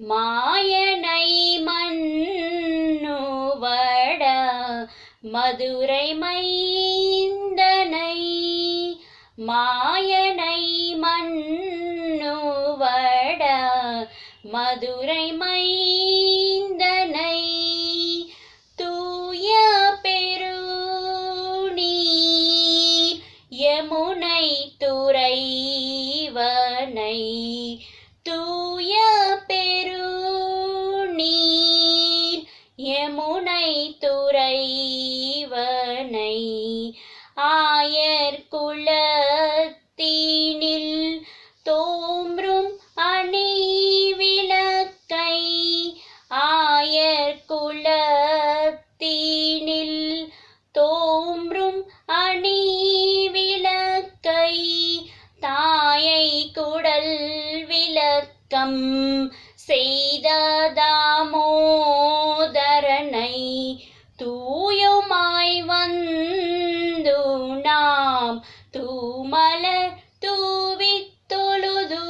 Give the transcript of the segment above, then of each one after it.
மாயனை மன்னுவட மதுரை மைந்தனை. மாயனை மன்னுவட மதுரை மைந்தனை. தூய பெருநீர் யமுனை துறைவனை. துறைவனை ஆயர் குலத்தீனில் தோன்றும் அணி விளக்கை ஆயர் குலத்தீனில் தோன்றும் அணி விளக்கை தாயை குடல் விளக்கம் செய்த தூயுமாய் வந்து நாம் தூமலர் தூவி தொழுது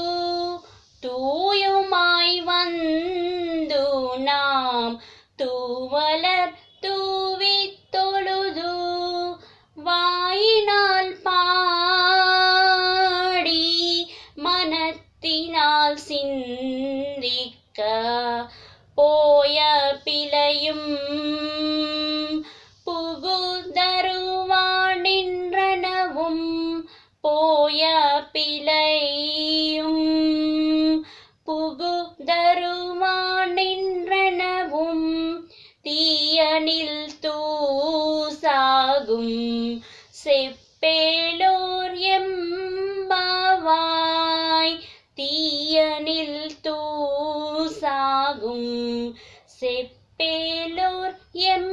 தூயுமாய் வந்து நாம் தூவலர் தூவி தொழுது வாயினால் பாடி மனத்தினால் சிந்திக்க பிழையும் புகுதருமானின்றனவும் தீயனில் தூசாகும் செப்பேலோர் எம்பாவாய் தீயனில் தூசாகும் செப்பேலோர் எம்